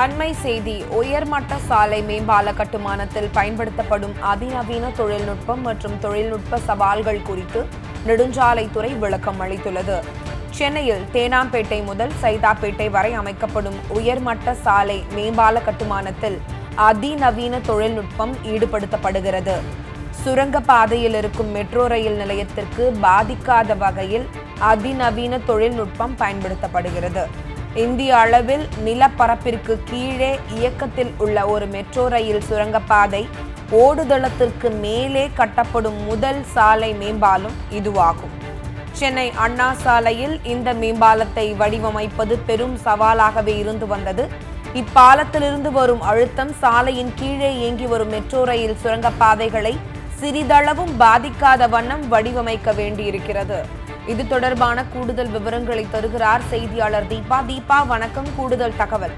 அண்மை செய்தி உயர்மட்ட சாலை மேம்பால கட்டுமானத்தில் பயன்படுத்தப்படும் அதிநவீன தொழில்நுட்பம் மற்றும் தொழில்நுட்ப சவால்கள் குறித்து நெடுஞ்சாலைத்துறை விளக்கம் அளித்துள்ளது. சென்னையில் தேனாம்பேட்டை முதல் சைதாப்பேட்டை வரை அமைக்கப்படும் உயர்மட்ட சாலை மேம்பால கட்டுமானத்தில் அதிநவீன தொழில்நுட்பம் ஈடுபடுத்தப்படுகிறது. சுரங்க பாதையில் இருக்கும் மெட்ரோ ரயில் நிலையத்திற்கு பாதிக்காத வகையில் அதிநவீன தொழில்நுட்பம் பயன்படுத்தப்படுகிறது. இந்திய அளவில் நிலப்பரப்பிற்கு கீழே இயக்கத்தில் உள்ள ஒரு மெட்ரோ ரயில் சுரங்கப்பாதை ஓடுதளத்திற்கு மேலே கட்டப்படும் முதல் சாலை மேம்பாலம் இதுவாகும். சென்னை அண்ணா சாலையில் இந்த மேம்பாலத்தை வடிவமைப்பது பெரும் சவாலாகவே இருந்து வந்தது. இப்பாலத்திலிருந்து வரும் அழுத்தம் சாலையின் கீழே இயங்கி வரும் மெட்ரோ ரயில் சுரங்கப்பாதைகளை சிறிதளவும் பாதிக்காத வண்ணம் வடிவமைக்க வேண்டியிருக்கிறது. இது தொடர்பான கூடுதல் விவரங்களை தருகிறார் செய்தியாளர் தீபா. தீபா வணக்கம். கூடுதல் தகவல்.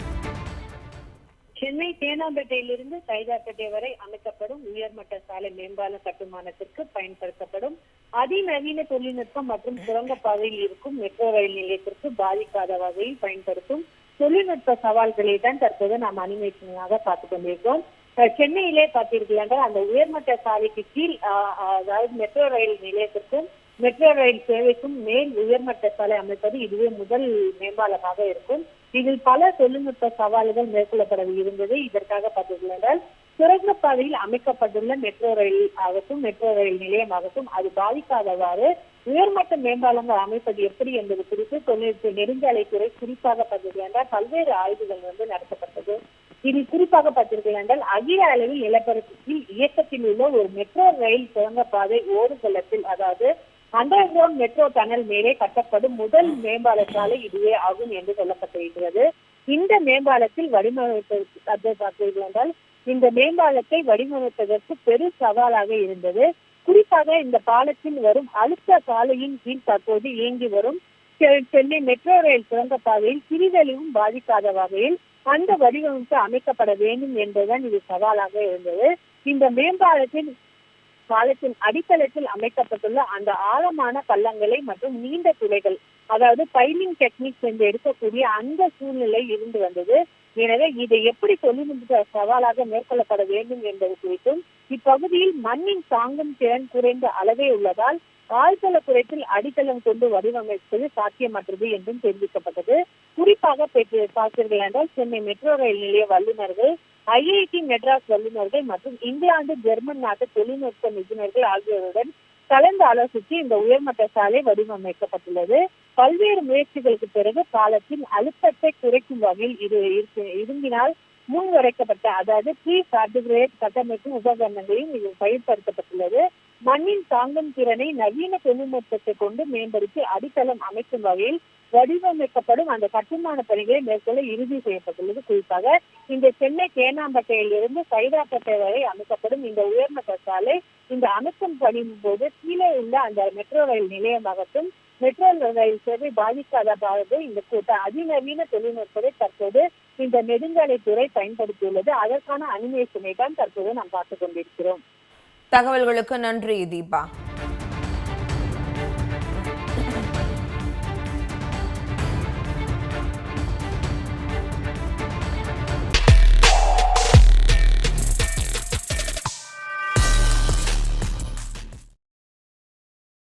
சென்னை தேனாம்பேட்டையிலிருந்து சைதாப்பேட்டை வரை அமைக்கப்படும் உயர்மட்ட சாலை மேம்பால கட்டுமானத்திற்கு பயன்படுத்தப்படும் அதிநவீன தொழில்நுட்பம் மற்றும் சுரங்கப்பாதையில் இருக்கும் மெட்ரோ ரயில் நிலையத்திற்கு பாதிக்காத வகையில் பயன்படுத்தும் தொழில்நுட்ப சவால்களை தான் தற்போது நாம் அனிமேஷனாக பார்த்து கொண்டிருக்கிறோம். சென்னையிலே பார்த்தீர்கள் என்றால் அந்த உயர்மட்ட சாலைக்கு கீழ் அஹ், அதாவது மெட்ரோ ரயில் நிலையத்திற்கும் மெட்ரோ ரயில் சேவைக்கும் மேல் உயர்மட்ட சாலை அமைப்பது இதுவே முதல் மேம்பாலமாக இருக்கும். இதில் பல தொழில்நுட்ப சவால்கள் மேற்கொள்ளப்பட இருந்தது. இதற்காக பார்த்தீர்கள் சுரங்கப்பாதையில் அமைக்கப்பட்டுள்ள மெட்ரோ ரயில் ஆகட்டும் மெட்ரோ ரயில் நிலையமாகட்டும் அது பாதிக்காதவாறு உயர்மட்ட மேம்பாலங்கள் அமைப்பது எப்படி என்பது குறித்து தொழில்நுட்ப நெடுஞ்சாலைத்துறை குறிப்பாக பார்த்தீர்கள் பல்வேறு ஆய்வுகள் வந்து நடத்தப்பட்டது. இதில் குறிப்பாக பார்த்தீர்கள் அகில அளவில் நிலப்பரப்பில் இயக்கத்தில் உள்ள ஒரு மெட்ரோ ரயில் சுரங்கப்பாதை ஓடுதளத்தில் அதாவது அண்டர் கிரவுண்ட் மெட்ரோ டனல் மேலே கட்டப்படும் முதல் மேம்பால சாலை இதுவே ஆகும் என்று சொல்லப்பட்டிருக்கிறது. இந்த மேம்பாலத்தில் வடிவமைப்பதற்கு பார்த்தீர்கள் என்றால் இந்த மேம்பாலத்தை வடிவமைப்பதற்கு பெரும் சவாலாக இருந்தது. குறிப்பாக இந்த பாலத்தில் வரும் அழுத்த சாலையின் கீழ் தற்போது இயங்கி வரும் செ- சென்னை மெட்ரோ ரயில் சுரங்கப்பாதையில் சிறிதளவும் பாதிக்காத வகையில் அந்த வடிவமைப்பு அமைக்கப்பட வேண்டும் என்பதுதான் இது சவாலாக இருந்தது. இந்த மேம்பாலத்தின் பாலத்தின் அடித்தளத்தில் அமைக்கப்பட்டுள்ள அந்த ஆழமான பள்ளங்களை மற்றும் நீண்ட துளைகள் அதாவது பைலிங் டெக்னிக்ஸ் என்று எடுக்கக்கூடிய அந்த சூழ்நிலை இருந்து வந்தது. எனவே இதை எப்படி தொழில்நுட்ப சவாலாக மேற்கொள்ளப்பட வேண்டும் என்பது குறித்தும் இப்பகுதியில் மண்ணின் தாங்கும் திறன் குறைந்த அளவே உள்ளதால் ஆழ்தள குறைப்பில் அடித்தளம் கொண்டு வடிவமைப்பது சாத்தியமற்றது என்றும் தெரிவிக்கப்பட்டது. குறிப்பாக பெற்று பார்த்தீர்கள் என்றால் சென்னை மெட்ரோ ரயில் நிலைய வல்லுநர்கள் ஐஐடி மெட்ராஸ் வல்லுநர்கள் மற்றும் இங்கிலாந்து ஜெர்மன் நாட்டு தொழில்நுட்ப நிபுணர்கள் ஆகியோருடன் கலந்து ஆலோசித்து இந்த உயர்மட்ட சாலை வடிவமைக்கப்பட்டுள்ளது. பல்வேறு முயற்சிகளுக்கு பிறகு பாலத்தின் அழுத்தத்தை குறைக்கும் வகையில் இது இருக்கு- இரும்பினால் முன் வரைக்கப்பட்ட அதாவது ப்ரீ ஃபேப்ரிகேட் கட்டமைப்பு உபகரணங்களையும் இது பயன்படுத்தப்பட்டுள்ளது. மண்ணின் தாங்கும் திறனை நவீன தொழில்நுட்பத்தை கொண்டு மேம்படுத்தி அடித்தளம் அமைக்கும் வகையில் வடிவமைக்கப்படும் அந்த கட்டுமான பணிகளை மேற்கொள்ள இறுதி செய்யப்பட்டுள்ளது. குறிப்பாக இந்த சென்னை தேனாம்பேட்டையிலிருந்து சைதாப்பேட்டை வரை அமைக்கப்படும் இந்த உயர்மட்ட சாலை இந்த அமைக்கும் பணியின் போது கீழே உள்ள அந்த மெட்ரோ ரயில் நிலையமாகட்டும் மெட்ரோ ரயில் சேவை பாதிக்காதவாறு இந்த கூட்ட அதிநவீன தொழில்நுட்பத்தை தற்போது இந்த நெடுஞ்சாலைத்துறை பயன்படுத்தியுள்ளது. அதற்கான அனிமேஷனை தான் தற்போது நாம் பார்த்துக் கொண்டிருக்கிறோம். தகவல்களுக்கு நன்றி தீபா.